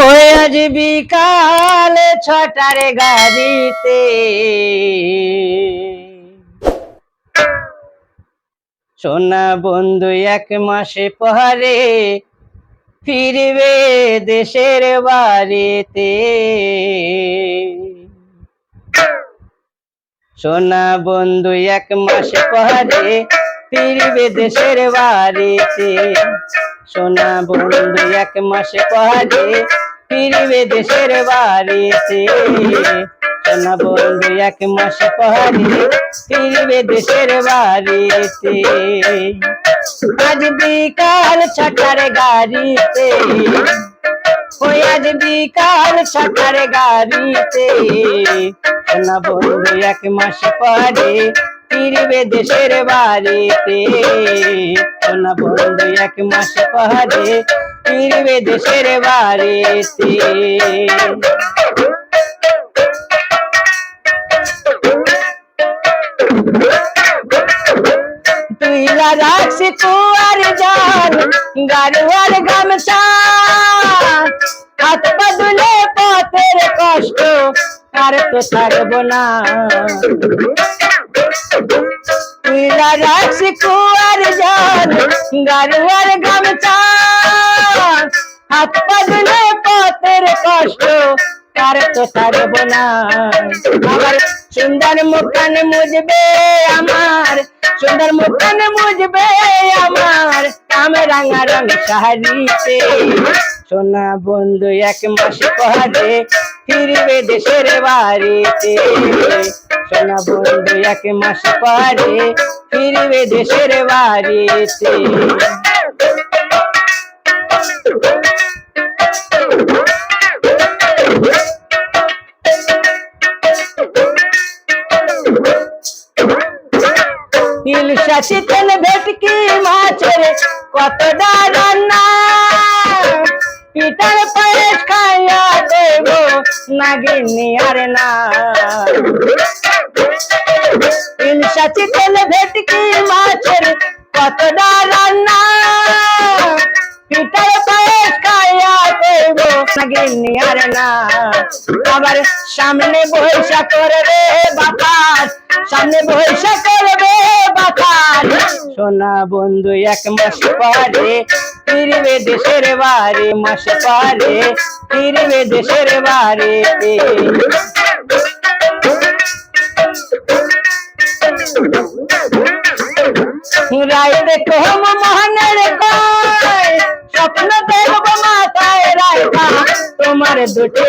হয়ে আজ বিকাল ছটার গাড়িতে। সোনা বন্ধু, এক মাসে পরে ফিরবে দেশের বাড়িতে। সোনা বন্ধু, এক মাসে পরে ফিরবে দেশের বাড়িতে। সোনা বন্ধু, এক মাসে পরে ফিরবে দেশের বাড়িতে। সোনা বন্ধু, এক মাসে পরে ফিরবে দেশের বাড়িতে। আজ বিকাল ছটার গাড়িতে। ওই আজ বিকাল ছটার গাড়িতে। সোনা বন্ধু, এক মাস পরে ফিরবে দেশের বাড়িতে। সোনা বন্ধু, এক মাস পরে ফিরবে দেশের বাড়িতে তুই রাখছি কুয়ার জাল গাড়ুয়ার গামছা। হাত বদলে পথের কষ্ট, আর তো ছাড়বো না। তুই রাখছি কুয়ার জাল গাড়ুয়ার গামছা। হাত বদলে পথের কষ্ট আর তো ছাড়বো না। আমার সুন্দর মুখান মুজবে আমার, সুন্দর মুখান মুজবে আমার, কাম রাঙা রং শাড়িতে সোনা বন্ধু, এক মাস পরে ফিরবে দেশের বাড়িতে। সোনা বন্ধু, এক মাস পরে ফিরবে দেশের বাড়িতে। ইলশা চিকেন ভেটকি মাছের কত রান্না? পিটার পায়েস খাইয়া দেব নাগিনি আর না। ইলশা চিকেন ভেটকি মাছের কত রান্না? পিটার পায়েস খাইয়া দেব নাগিনি আর না। আবার সামনে বৈশা করবে বাতাস, সামনে বৈশা করবে সোনা বন্ধু, এক মাস পরে। ফিরবে দেশের বাড়ি, মাস পরে। ফিরবে দেশের বাড়িতে রাইতে কম মোহনের কয় স্বপ্ন দেখব মাথায় রাখা তোমার দুটি